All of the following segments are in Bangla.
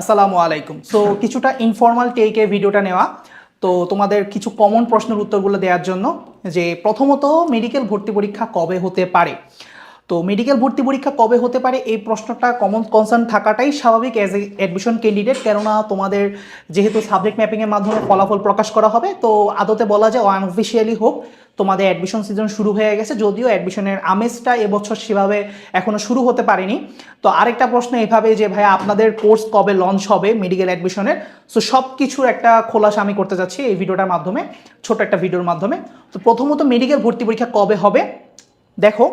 আসসালামু আলাইকুম। সো কিছুটা ইনফর্মাল টেকে ভিডিওটা নেওয়া। তো, তোমাদের কিছু কমন প্রশ্নের উত্তরগুলো দেওয়ার জন্য যে, প্রথমত মেডিকেল ভর্তি পরীক্ষা কবে হতে পারে? তো মেডিকেল ভর্তি পরীক্ষা কবে হতে পারে? এই প্রশ্নটা কমন কনসার্ন থাকাটাই স্বাভাবিক অ্যাজ এ অ্যাডমিশন ক্যান্ডিডেট কেননা, তোমাদের যেহেতু সাবজেক্ট ম্যাপিংয়ের মাধ্যমে ফলাফল প্রকাশ করা হবে, তো আদতে বলা যায় অফিসিয়ালি হোক তোমাদের অ্যাডমিশন সিজন শুরু হয়ে গেছে, যদিও অ্যাডমিশনের আমেজটা এবছর সেভাবে এখনও শুরু হতে পারেনি। তো আরেকটা প্রশ্ন এভাবে যে ভাই আপনাদের কোর্স কবে লঞ্চ হবে মেডিকেল অ্যাডমিশনের সো সব কিছুর একটা খোলাসা আমি করতে যাচ্ছি এই ভিডিওটার মাধ্যমে ছোট একটা ভিডিওর মাধ্যমে। তো প্রথমত মেডিকেল ভর্তি পরীক্ষা কবে হবে? দেখো,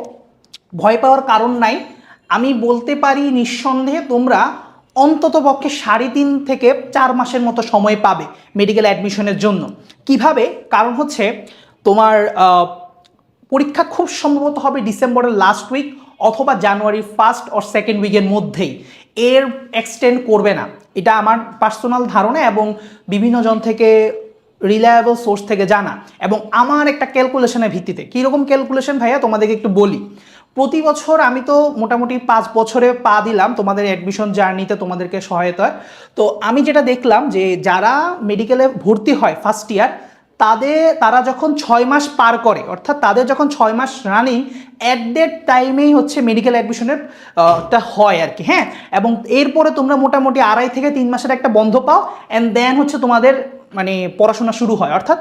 ভয় পাওয়ার কারণ নাই। আমি বলতে পারি নিঃসন্দেহে তোমরা অন্তত পক্ষে সাড়ে তিন থেকে চার মাসের মতো সময় পাবে মেডিকেল অ্যাডমিশনের জন্য। কীভাবে? কারণ হচ্ছে তোমার পরীক্ষা খুব সম্ভবত হবে ডিসেম্বরের লাস্ট উইক অথবা জানুয়ারি ফার্স্ট অর সেকেন্ড উইকের মধ্যেই। এর এক্সটেন্ড করবে না। এটা আমার পার্সোনাল ধারণা এবং বিভিন্ন জন থেকে রিলায়েবল সোর্স থেকে জানা। এবং আমার একটা ক্যালকুলেশনের ভিত্তিতে। কীরকম ক্যালকুলেশন ভাইয়া? তোমাদেরকে একটু বলি। প্রতি বছর আমি তো মোটামুটি পাঁচ বছরে পা দিলাম তোমাদের অ্যাডমিশন জার্নিতে তোমাদেরকে সহায়তা তো আমি যেটা দেখলাম যে যারা মেডিকেলে ভর্তি হয় ফার্স্ট ইয়ার তাদের তারা যখন ছয় মাস পার করে, অর্থাৎ তাদের যখন ছয় মাস রানিং অ্যাট ডেট টাইমেই হচ্ছে মেডিকেল অ্যাডমিশনের টা হয় আর কি হ্যাঁ? এবং এরপরে তোমরা মোটামুটি আড়াই থেকে তিন মাসের একটা বন্ধ পাও অ্যান্ড দেন হচ্ছে তোমাদের মানে পড়াশোনা শুরু হয়, অর্থাৎ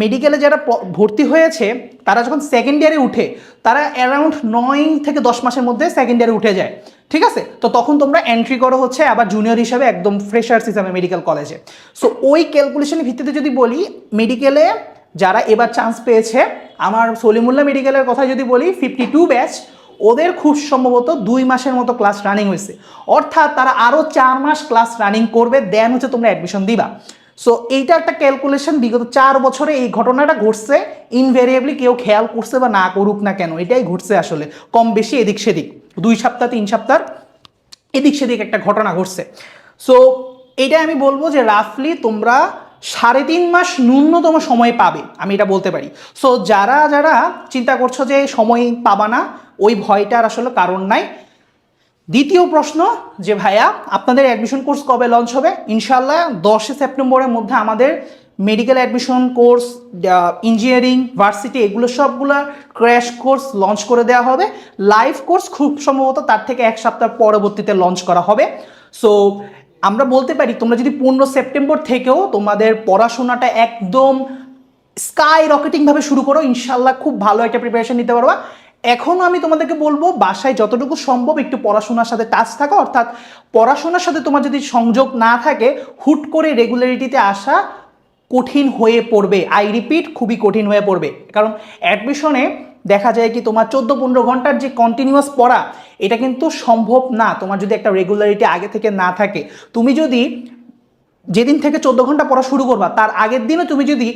মেডিকেলে যারা ভর্তি হয়েছে, তারা যখন সেকেন্ড ইয়ারে উঠে, তারা অ্যারাউন্ড নয় থেকে দশ মাসের মধ্যে সেকেন্ড ইয়ারে উঠে যায়। ঠিক আছে? তো তখন তোমরা এন্ট্রি করো হচ্ছে আবার জুনিয়র হিসাবে একদম ফ্রেশার্স হিসাবে মেডিকেল কলেজে সো ওই ক্যালকুলেশনের ভিত্তিতে যদি বলি মেডিকেলে যারা এবার চান্স পেয়েছে, আমার সলিমুল্লাহ মেডিকেলের কথা যদি বলি ফিফটি টু ব্যাচ ওদের খুব সম্ভবত দুই মাসের মতো ক্লাস রানিং হয়েছে। অর্থাৎ তারা আরও চার মাস ক্লাস রানিং করবে দেন হচ্ছে তোমরা অ্যাডমিশন দিবা। সো এইটা একটা ক্যালকুলেশন বিগত চার বছরে এই ঘটনাটা ঘটছে ইনভেরিয়েবলি কেউ খেয়াল করছে বা না করুক না কেন, এটাই ঘটছে আসলে। কম বেশি এদিক সেদিক, দুই সপ্তাহ, তিন সপ্তাহ, এদিক সেদিক একটা ঘটনা ঘটছে। সো এটা আমি বলব যে রাফলি তোমরা সাড়ে তিন মাস ন্যূনতম সময় পাবে, আমি এটা বলতে পারি। সো যারা যারা চিন্তা করছ যে সময় পাবা না, ওই ভয়টার আসলে কারণ নাই। দ্বিতীয় প্রশ্ন যে ভাইয়া, আপনাদের অ্যাডমিশন কোর্স কবে লঞ্চ হবে? ইনশাল্লাহ দশই সেপ্টেম্বরের মধ্যে আমাদের medical admission course engineering varsity এগুলো সবগুলো ক্র্যাশ কোর্স লঞ্চ করে দেওয়া হবে। লাইভ কোর্স খুব সম্ভবত তার থেকে এক সপ্তাহ পরবর্তীতে লঞ্চ করা হবে। সো আমরা বলতে পারি, তোমরা যদি পনেরো সেপ্টেম্বর থেকেও তোমাদের পড়াশোনাটা একদম স্কাই রকেটিংভাবে শুরু করো ইনশাল্লাহ খুব ভালো একটা প্রিপারেশন নিতে পারবা। এখনও আমি তোমাদেরকে বলব, বাসায় যতটুকু সম্ভব একটু পড়াশোনার সাথে টাচ থাকা, অর্থাৎ পড়াশোনার সাথে তোমার যদি সংযোগ না থাকে, হুট করে রেগুলারিটিতে আসা কঠিন হয়ে পড়বে। আই রিপিট খুবই কঠিন হয়ে পড়বে। কারণ অ্যাডমিশনে দেখা যায় কি, তোমার চোদ্দ পনেরো ঘণ্টার যে কন্টিনিউয়াস পড়া, এটা কিন্তু সম্ভব না। তোমার যদি একটা রেগুলারিটি আগে থেকে না থাকে, তুমি যদি যেদিন থেকে চোদ্দ ঘণ্টা পড়া শুরু করবা, তার আগের দিনও তুমি যদি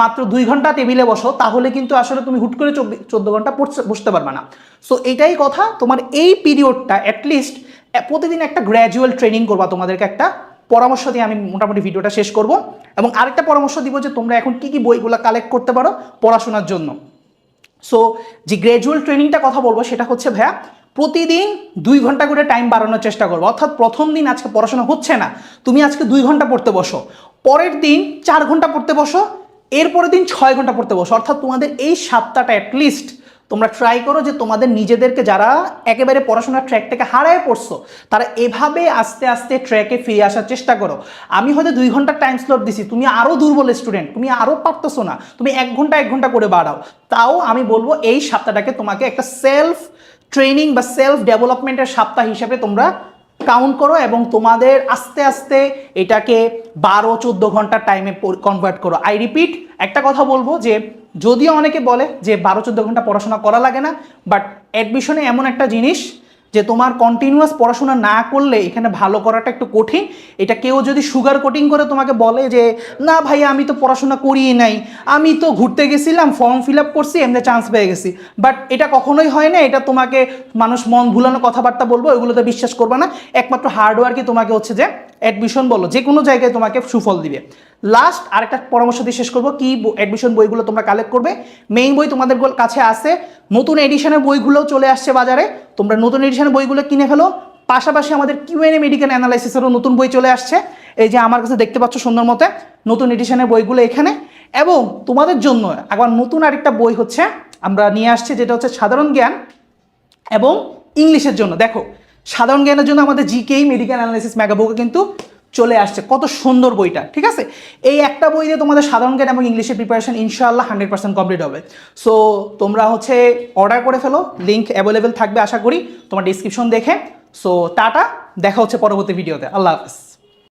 মাত্র দুই ঘণ্টা টেবিলে বসো, তাহলে কিন্তু আসলে তুমি হুট করে চোদ্দ ঘণ্টা বসতে পারবে না। সো এটাই কথা, তোমার এই পিরিয়ডটা অ্যাটলিস্ট প্রতিদিন একটা গ্র্যাজুয়াল ট্রেনিং করবা তোমাদেরকে একটা পরামর্শ দিয়ে আমি মোটামুটি ভিডিওটা শেষ করব। এবং আরেকটা পরামর্শ দিব যে তোমরা এখন কি কি বইগুলো কালেক্ট করতে পারো পড়াশোনার জন্য। সো যে গ্র্যাজুয়াল ট্রেনিংটা কথা বলব সেটা হচ্ছে, ভাইয়া, প্রতিদিন দুই ঘণ্টা করে টাইম বাড়ানোর চেষ্টা করব। অর্থাৎ প্রথম দিন আজকে পড়াশোনা হচ্ছে না, তুমি আজকে দুই ঘণ্টা পড়তে বসো। পরের দিন চার ঘণ্টা পড়তে বসো এরপরের দিন ছয় ঘণ্টা পড়তে বসো। অর্থাৎ তোমাদের এই সপ্তাহটা অ্যাটলিস্ট তোমরা ট্রাই করো যে তোমাদের নিজেদেরকে যারা একেবারে পড়াশোনার ট্র্যাক থেকে হারায় পড়ছো, তারা এভাবে আস্তে আস্তে ট্র্যাকে ফিরে আসার চেষ্টা করো। আমি হয়তো দুই ঘণ্টার টাইম স্লট দিছি, তুমি আরও দুর্বল স্টুডেন্ট তুমি আরও পারতেছো না, তুমি এক ঘণ্টা এক ঘণ্টা করে বাড়াও। তাও আমি বলব এই সপ্তাহটাকে তোমাকে একটা সেলফ ট্রেনিং বা সেলফ ডেভেলপমেন্টের সপ্তাহ হিসেবে তোমরা কাউন্ট করো এবং তোমাদের আস্তে আস্তে এটাকে বারো, চোদ্দ ঘণ্টার টাইমে কনভার্ট করো। আই রিপিট একটা কথা বলব যে যদিও অনেকে বলে যে বারো, চোদ্দ ঘণ্টা পড়াশোনা করা লাগে না বাট অ্যাডমিশনে এমন একটা জিনিস যে তোমার কন্টিনিউয়াস পড়াশোনা না করলে এখানে ভালো করাটা একটু কঠিন। এটা কেউ যদি সুগার কোটিং করে তোমাকে বলে যে, না ভাই আমি তো পড়াশোনা করিই নাই। আমি তো ঘুরতে গেছিলাম ফর্ম ফিল আপ করছি, এমনি চান্স পেয়ে গেছি। বাট এটা কখনোই হয় না, এটা তোমাকে মানুষ মন ভুলানো কথাবার্তা বলব, ওইগুলোতে বিশ্বাস করবে না। একমাত্র হার্ডওয়ার্কই তোমাকে হচ্ছে যে অ্যাডমিশন বলো, যে কোনো জায়গায় তোমাকে সুফল দিবে। লাস্ট আরেকটা পরামর্শ দিয়ে শেষ করব, কি অ্যাডমিশন বইগুলো তোমরা কালেক্ট করবে। মেইন বই তোমাদের কাছে আছে, নতুন এডিশনের বইগুলোও চলে আসছে বাজারে। তোমরা নতুন এডিশনের বইগুলো কিনে ফেলো। পাশাপাশি আমাদের কিউএনএ মেডিকেল অ্যানালাইসিসেরও নতুন বই চলে আসছে। এই যে আমার কাছে দেখতে পাচ্ছ সুন্দর মতে, নতুন এডিশনের বইগুলো এখানে। এবং তোমাদের জন্য আবার নতুন আরেকটা বই হচ্ছে, আমরা নিয়ে আসছি, যেটা হচ্ছে সাধারণ জ্ঞান এবং ইংলিশের জন্য। দেখো সাধারণ জ্ঞানের জন্য আমাদের জিকেই মেডিকেল অ্যানালাইসিস মেগাবুকে কিন্তু চলে আসছে। কত সুন্দর বইটা, ঠিক আছে? এই একটা বই দিয়ে তোমাদের সাধারণ জ্ঞান এবং ইংলিশের প্রিপারেশন ইনশাল্লাহ হান্ড্রেড পার্সেন্ট কমপ্লিট হবে। সো তোমরা হচ্ছে অর্ডার করে ফেলো লিঙ্ক অ্যাভেলেবেল থাকবে আশা করি, তোমার ডিসক্রিপশন দেখে। সো টাটা, দেখা হচ্ছে পরবর্তী ভিডিওতে আল্লাহ হাফেজ।